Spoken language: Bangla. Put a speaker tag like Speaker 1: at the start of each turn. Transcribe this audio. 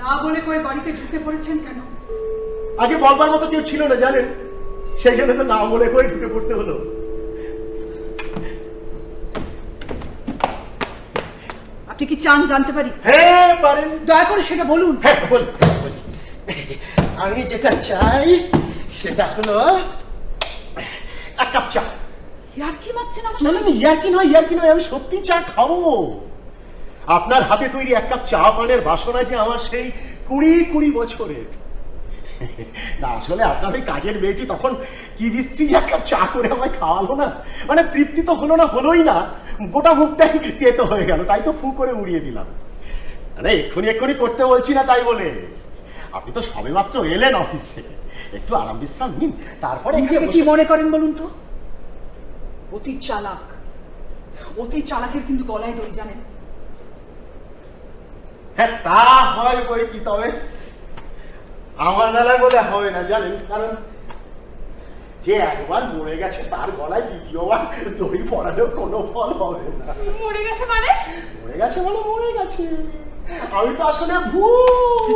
Speaker 1: না বলে কয়ে বাড়িতে ঢুকে পড়েছেন কেন?
Speaker 2: আগে বলবার মতো কেউ ছিল না জানেন? সেই জন্য তো না বলে করে ঢুকে পড়তে হলো।
Speaker 1: আপনি কি চান জানতে পারি?
Speaker 2: হ্যাঁ পারেন।
Speaker 1: দয়া করে সেটা বলুন।
Speaker 2: হ্যাঁ বলুন। আমি যেটা চাই সেটা হলো এক কাপ চা।
Speaker 1: আর কি মারছেন আমার
Speaker 2: না না না, ইয়ার্কি নয় ইয়ার্কি নয় আমি সত্যি চা খাব। আপনার হাতে তৈরি এক কাপ চা পানের বাসনা যে আমার সেই কুড়ি কুড়ি বছরের। না আসলে আপনার ওই কাজের মেয়েটি তখন কি বিশ্রী এক কাপ চা করে আমায় খাওয়ালো না? মানে তৃপ্তি তো হলো না হলোই না। গোটা মুখটাই তেতো হয়ে গেল তাই তো ফু করে উড়িয়ে দিলাম। মানে এক্ষুনি এক্ষুনি করতে বলছি না তাই বলে। আপনি তো সবেমাত্র এলেন অফিস। থেকে একটু আরাম বিশ্রাম নিন তারপরে
Speaker 1: কি মনে করেন বলুন তো? অতি চালাক। অতি চালাকের কিন্তু গলায় দড়ি জানেন।
Speaker 2: হ্যাঁ তা হয় বই কি তবে? আমার বেলা বলে হবে না জানেন? কারণ যে একবার মরে গেছে তার গলায় দ্বিতীয়বার দই পড়ালেও কোনো ফল হবে না।
Speaker 1: মরে গেছে মানে?
Speaker 2: মরে গেছে বলে মরে গেছে। আমি তো আসলে
Speaker 1: ভুল.